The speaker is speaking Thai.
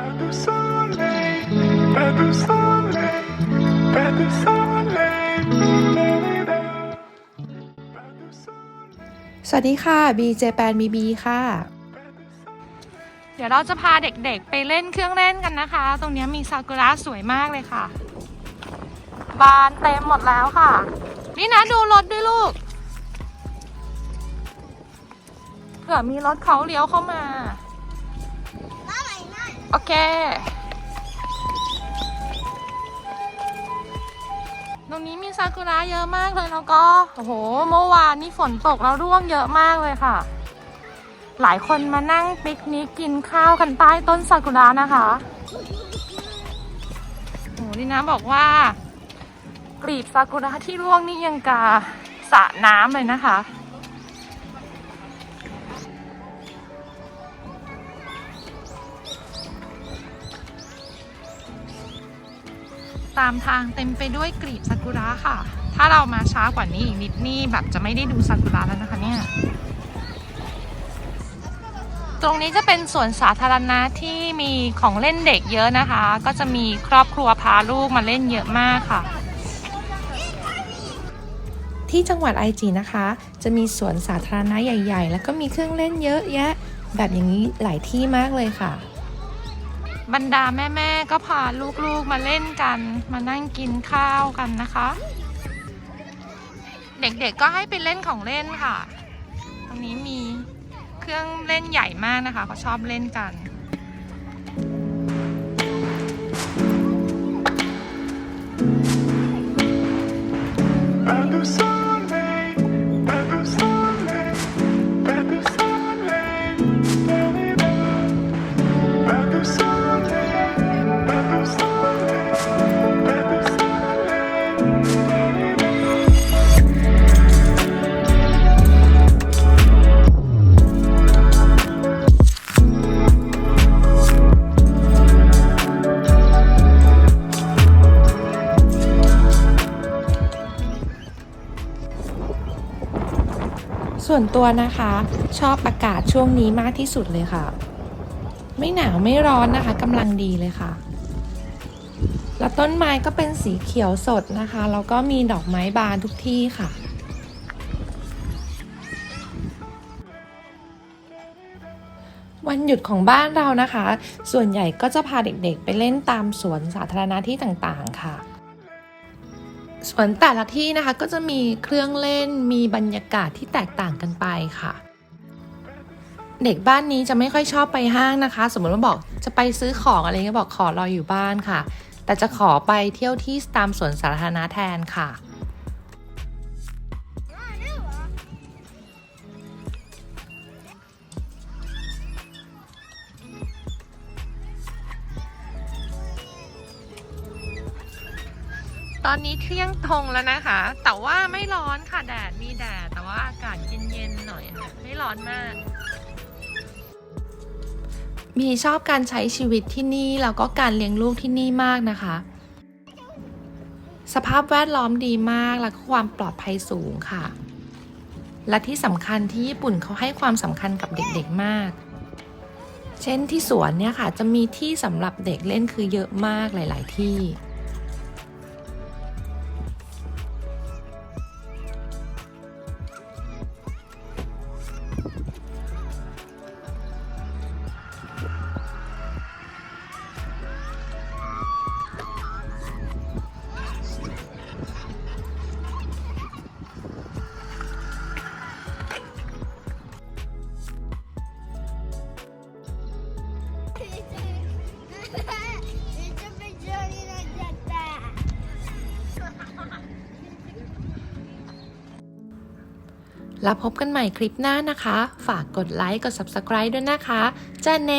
Pas de soleil, pas de soleil, pas de soleil. สวัสดีค่ะ b j p a n BB ค่ะ เดี๋ยวเราจะพาเด็กๆ ไปเล่นเครื่องเล่นกันนะคะ ตรงนี้มีซากุระสวยมากเลยค่ะ บานเต็มหมดแล้วค่ะ นี่นะดูรถด้วยลูก เผื่อมีรถเขาเลี้ยวเข้ามา โอเค ตรงนี้มีซากุระเยอะมากเลยแล้วก็ โอ้โห เมื่อวานนี่ฝนตกแล้วร่วงเยอะมากเลยค่ะ หลายคนมานั่งปิกนิกกินข้าวกันใต้ต้นซากุระนะคะโอ้ดีนะบอกว่ากลีบซากุระที่ร่วงนี่ยังกาสระน้ำเลยนะคะ ตามทางเต็มไปด้วยกลีบซากุระค่ะ ถ้าเรามาช้ากว่านี้อีกนิดนี่แบบจะไม่ได้ดูซากุระแล้วนะคะเนี่ย ตรงนี้จะเป็นสวนสาธารณะที่มีของเล่นเด็กเยอะนะคะ ก็จะมีครอบครัวพาลูกมาเล่นเยอะมากค่ะที่จังหวัดไอจีนะคะ จะมีสวนสาธารณะใหญ่ ๆ แล้วก็มีเครื่องเล่นเยอะแยะ แบบอย่างนี้หลายที่มากเลยค่ะ บรรดาแม่ๆก็พาลูกๆมาเล่นกัน มานั่งกินข้าวกันนะคะ เด็กๆก็ให้ไปเล่นของเล่นค่ะ ตรงนี้มีเครื่องเล่นใหญ่มากนะคะเขาชอบเล่นกัน pas ส่วนตัวนะคะ ชอบอากาศช่วงนี้มากที่สุดเลยค่ะ ไม่หนาวไม่ร้อนนะคะกำลังดีเลยค่ะ แล้วต้นไม้ก็เป็นสีเขียวสดนะคะแล้วก็มีดอกไม้บานทุกที่ค่ะ วันหยุดของบ้านเรานะคะ ส่วนใหญ่ก็จะพาเด็กๆ ไปเล่นตามสวนสาธารณะที่ต่างๆค่ะ สวนแต่ละที่นะคะก็จะมีเครื่องเล่นมีบรรยากาศที่แตกต่างกันไปค่ะ เด็กบ้านนี้จะไม่ค่อยชอบไปห้างนะคะ สมมติว่าบอกจะไปซื้อของอะไรเงี้ยบอกขอรออยู่บ้านค่ะ แต่จะขอไปเที่ยวที่ตามสวนสาธารณะแทนค่ะ ตอนนี้เที่ยงตรงแล้วนะคะ แต่ว่าไม่ร้อนค่ะแดดมีแดด แต่ว่าอากาศเย็นๆหน่อยค่ะ ไม่ร้อนมาก มีชอบการใช้ชีวิตที่นี่ แล้วก็การเลี้ยงลูกที่นี่มากนะคะ สภาพแวดล้อมดีมาก แล้วก็ความปลอดภัยสูงค่ะ และที่สำคัญที่ญี่ปุ่นเขาให้ความสำคัญกับเด็กๆมาก เช่นที่สวนเนี่ยค่ะ จะมีที่สำหรับเด็กเล่นคือเยอะมากหลาย ๆ ที่ แล้วพบกันใหม่คลิปหน้านะคะ ฝากกดไลค์ กด Subscribe ด้วยนะคะจ้าเน